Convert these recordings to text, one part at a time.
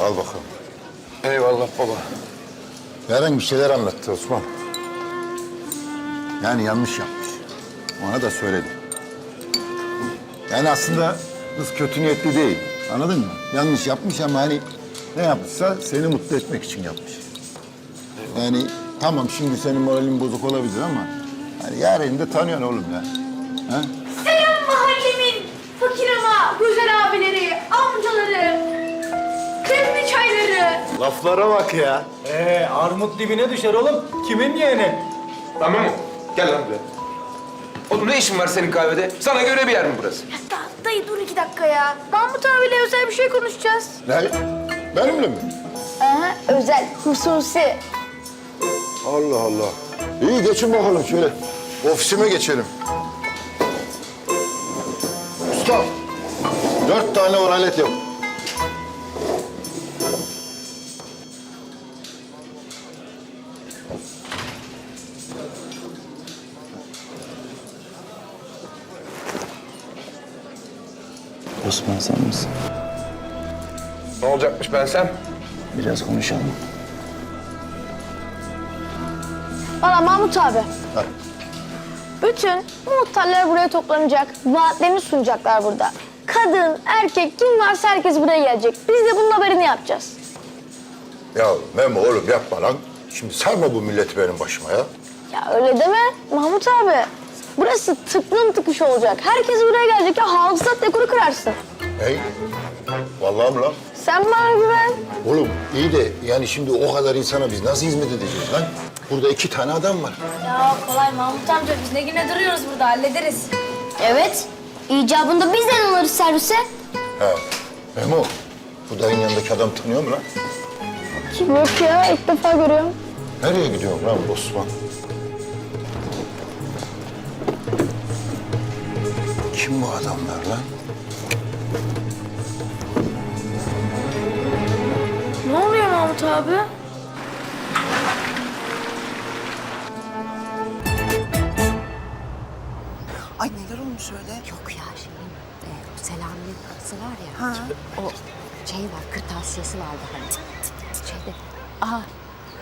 Al bakalım. Eyvallah baba. Eren bir şeyler anlattı Osman. Yani yanlış yapmış. Ona da söyledim. Yani aslında kız kötü niyetli değil. Anladın mı? Yanlış yapmış ama hani ne yapmışsa seni mutlu etmek için yapmış. Yani tamam şimdi senin moralin bozuk olabilir ama hani Yaren'i de tanıyorsun oğlum ya. Ha? Selam mahallemin fakir ama güzel abileri, amcaları. Laflara bak ya. Ee, armut dibine düşer oğlum. Kimin yeğeni? Tamam mı? Gel lan buraya. Oğlum ne işin var senin kahvede? Sana göre bir yer mi burası? Da, dayı dur iki dakika ya. Mahmut abiyle özel bir şey konuşacağız. Ne? Benimle mi? Aha, özel, hususi. Allah Allah. İyi geçin bakalım şöyle. Ofisime geçelim. Usta. Dört tane oralet yap. Osman sen misin? Ne olacakmış ben sen? Biraz konuşalım. Valla Mahmut abi. Ha. Bütün muhtarlar buraya toplanacak. Vaatlerini sunacaklar burada. Kadın, erkek, kim varsa herkes buraya gelecek. Biz de bunun haberini yapacağız. Ya Memo oğlum yapma lan. Şimdi sarma bu milleti benim başıma ya. Ya öyle deme Mahmut abi. Burası tıklım tıkış olacak. Herkes buraya gelecek ya hafızat dekoru kırarsın. Hey. Vallahi mi lan? Sen bana güven. Oğlum iyi de yani şimdi o kadar insana biz nasıl hizmet edeceğiz lan? Burada iki tane adam var. Ya kolay Mahmut amca biz ne güne duruyoruz burada hallederiz. Evet. İcabında bizden alırız servise. He. Memo, bu dayın yanındaki adam tanıyor mu lan? Kim yok ya ilk defa görüyorum. Nereye gidiyorsun lan bu Osman? Kim bu adamlar lan? Ne oluyor Mahmut abi? Ay neler olmuş öyle? Yok ya şeyin, e, o Selami'nin karısı var ya. O şey var, kırtasiyesi vardı hani. Şeyde, aha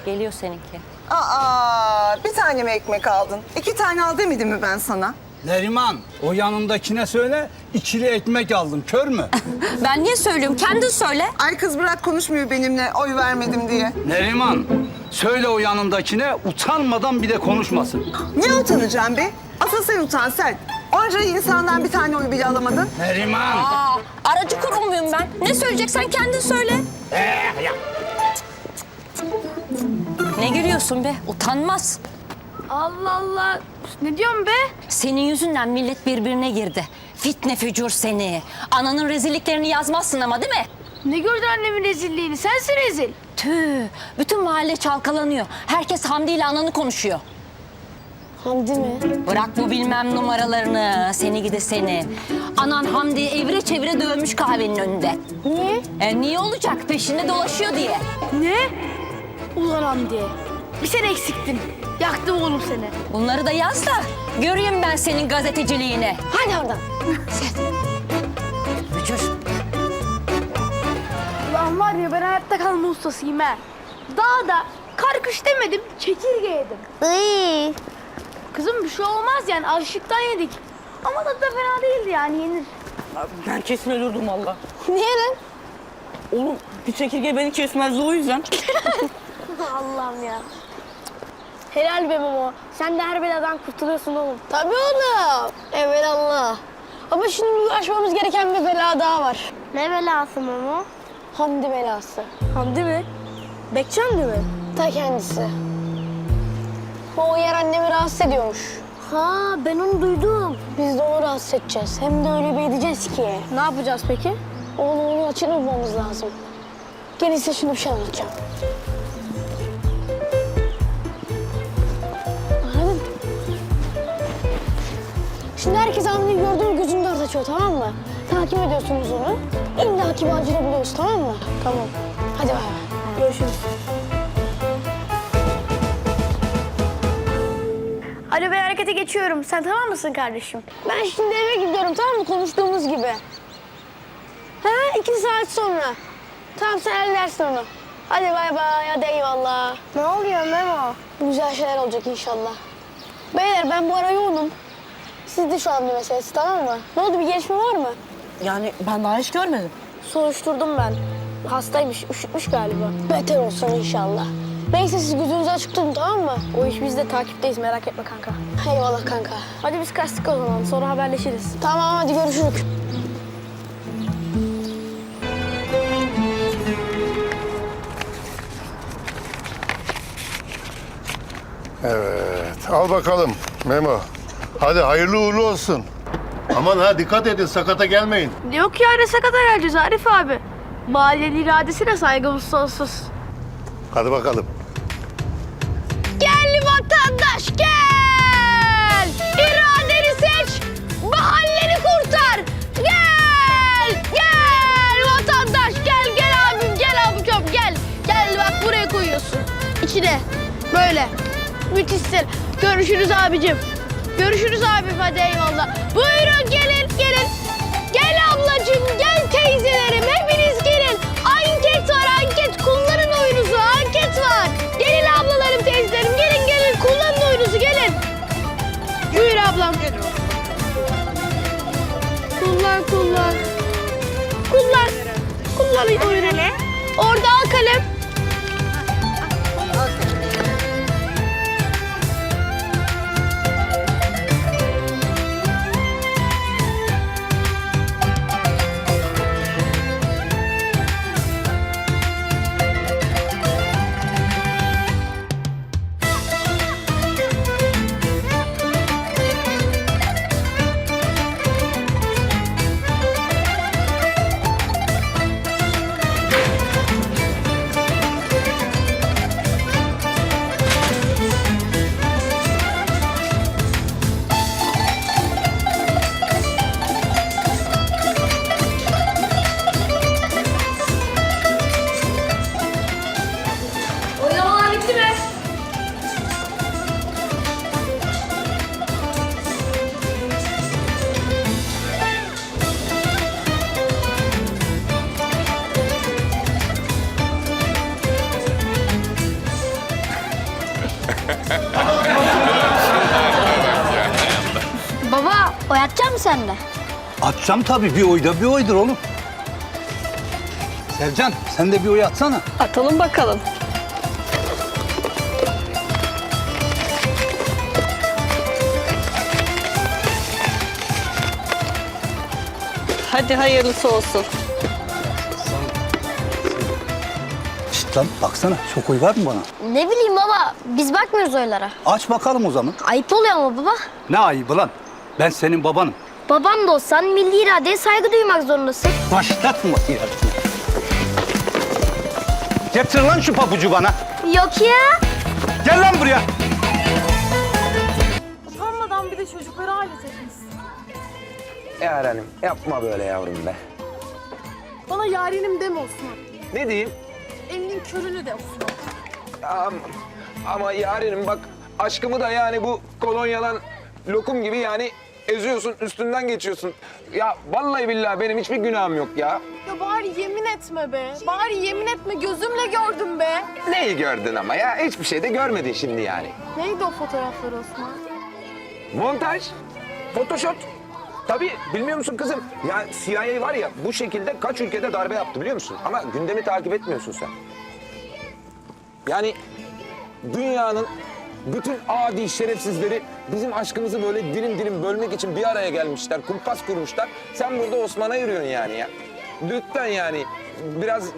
geliyor seninki. Aa, bir tane mi ekmek aldın? İki tane al demedim mi ben sana? Neriman, o yanındakine söyle, ikili ekmek aldım. Kör mü? Ben niye söylüyorum? Kendin söyle. Ay kız bırak konuşmuyor benimle oy vermedim diye. Neriman, söyle o yanındakine utanmadan bir de konuşmasın. Ne utanacağım be? Asıl sen utan sen. Onca insandan bir tane oy bile alamadın. Neriman! Aa, aracı kurum muyum ben? Ne söyleyeceksen kendin söyle. Ne gülüyorsun be? Utanmaz. Allah Allah. Ne diyorsun be? Senin yüzünden millet birbirine girdi. Fitne fücur seni. Ananın rezilliklerini yazmazsın ama değil mi? Ne gördün annemin rezilliğini? Sensin rezil. Tüh, bütün mahalle çalkalanıyor. Herkes Hamdi ile ananı konuşuyor. Hamdi mi? Bırak bu bilmem numaralarını, seni gidi seni. Anan Hamdi evre çevire dövmüş kahvenin önünde. Niye? E niye olacak? Peşinde dolaşıyor diye. Ne? Ulan Hamdi. Bir sen eksiktin. Yaktım oğlum seni. Bunları da yaz da göreyim ben senin gazeteciliğini. Hadi oradan. Bücür. Ulan var ya ben hayatta kalma ustasıyım ha. Daha da kar kış demedim, çekirge yedim. Iy. Kızım bir şey olmaz yani alışıktan yedik. Ama tadı da fena değildi yani yenir. Ben kesin ölürdüm valla. Niye lan? Oğlum bir çekirge beni kesmezdi o yüzden. Allah'ım ya. Helal be Memo. Sen de her beladan kurtuluyorsun oğlum. Tabii oğlum. Allah. Ama şimdi uğraşmamız gereken bir bela daha var. Ne belası Memo? Hamdi belası. Hamdi mi? Bekçi Hamdi mi? Ta kendisi. O yer annemi rahatsız ediyormuş. Ha ben onu duydum. Biz de onu rahatsız edeceğiz. Hem de öyle bir edeceğiz ki. Ne yapacağız peki? Onu onun açını bulmamız lazım. Gel size şunu bir şey anlatacağım. Şimdi herkes Hamdi'yi gördü mü gözünü dört açıyor tamam mı? Takip ediyorsunuz onu. İlla ki bacını buluyoruz tamam mı? Tamam. Hadi bay bay. Görüşürüz. Ben harekete geçiyorum. Sen tamam mısın kardeşim? Ben şimdi eve gidiyorum tamam mı? Konuştuğumuz gibi. Ha iki saat sonra. Tamam sen halledersin onu. Hadi bay bay hadi eyvallah. Ne oluyor Memo? Güzel şeyler olacak inşallah. Beyler ben bu ara yoğunum. Siz de şu bir meselesi tamam mı? Ne oldu bir gelişme var mı? Yani ben daha hiç görmedim. Soruşturdum ben. Hastaymış, üşütmüş galiba. Beter olsun inşallah. Neyse siz gözünüzü açık tutun tamam mı? O iş biz de takipteyiz merak etme kanka. Eyvallah kanka. Hadi biz kaçtık o zaman sonra haberleşiriz. Tamam hadi görüşürüz. Evet, al bakalım Memo. Hadi hayırlı uğurlu olsun. Aman ha dikkat edin sakata gelmeyin. Yok ya ne sakata geleceğiz Arif abi. Mahallenin iradesine saygımız sonsuz. Hadi bakalım. Gel vatandaş gel! İradeni seç, mahalleni kurtar. Gel, gel vatandaş gel, gel abim, gel abicim gel. Gel bak buraya koyuyorsun. İçine böyle. Müthişsin. Görüşürüz abicim. Görüşürüz abim hadi eyvallah. Buyurun gelin, gelin. Gel ablacığım, gel teyzelerim. Hepiniz gelin. Anket var, anket. Kullanın oyunuzu, anket var. Gelin ablalarım, teyzelerim. Gelin, gelin. Kullanın oyunuzu, gelin. Buyur ablam. Kullan, kullan. Kullan. Kullan oyunu. Orada al kalem. Sen de? Atacağım tabii. Bir oyda bir oydur oğlum. Sevcan sen de bir oy atsana. Atalım bakalım. Hadi hayırlısı olsun. Şşt lan baksana çok oy var mı bana? Ne bileyim baba, biz bakmıyoruz oylara. Aç bakalım o zaman. Ayıp oluyor ama baba. Ne ayıbı lan? Ben senin babanım. Babam da olsan milli iradeye saygı duymak zorundasın. Başlatma ya. Getir lan şu pabucu bana. Yok ya. Gel lan buraya. Utanmadan bir de çocukları alet etmişsin. Yarenim yapma böyle yavrum be. Bana yarenim deme Osman. Ne diyeyim? Elinin körünü de Osman. Ama, ama yarenim bak aşkımı da yani bu kolonyalan lokum gibi yani eziyorsun üstünden geçiyorsun. Ya vallahi billahi benim hiçbir günahım yok ya. Ya bari yemin etme be. Bari yemin etme gözümle gördüm be. Neyi gördün ama ya? Hiçbir şey de görmedin şimdi yani. Neydi o fotoğraflar Osman? Montaj, photoshop. Tabii bilmiyor musun kızım? Ya CIA var ya bu şekilde kaç ülkede darbe yaptı biliyor musun? Ama gündemi takip etmiyorsun sen. Yani dünyanın bütün adi şerefsizleri bizim aşkımızı böyle dilim dilim bölmek için bir araya gelmişler. Kumpas kurmuşlar. Sen burada Osman'a yürüyorsun yani ya. Lütfen yani biraz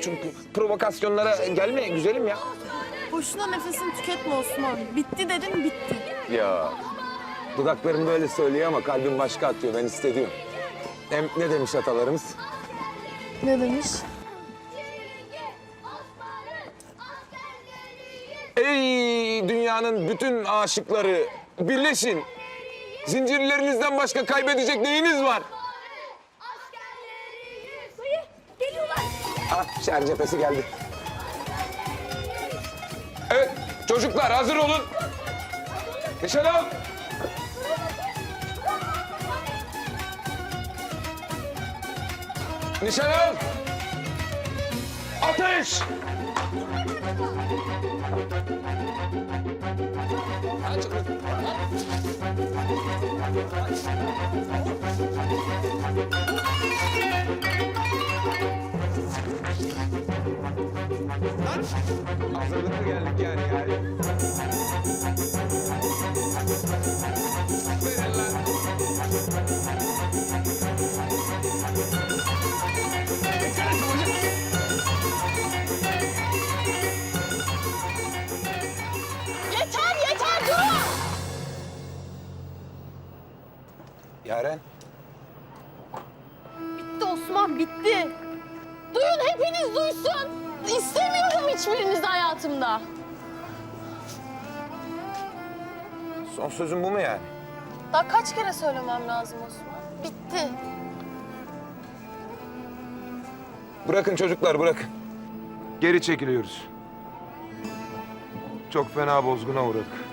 çünkü provokasyonlara gelme güzelim ya. Boşuna nefesini tüketme Osman. Bitti dedin bitti. Ya dudaklarım böyle söylüyor ama kalbim başka atıyor. Ben hissediyorum. Hem ne demiş atalarımız? Ne demiş? Ey dünyanın bütün aşıkları birleşin. Zincirlerinizden başka kaybedecek neyiniz var? Ah şer cephesi geldi. Evet çocuklar hazır olun. Nişan al. Nişan al. Ateş! Hazırlıklı geldik yani yani. Yaren. Bitti Osman bitti. Duyun hepiniz duysun. İstemiyorum hiçbirinizi hayatımda. Son sözün bu mu yani? Daha kaç kere söylemem lazım Osman? Bitti. Bırakın çocuklar bırakın. Geri çekiliyoruz. Çok fena bozguna uğradık.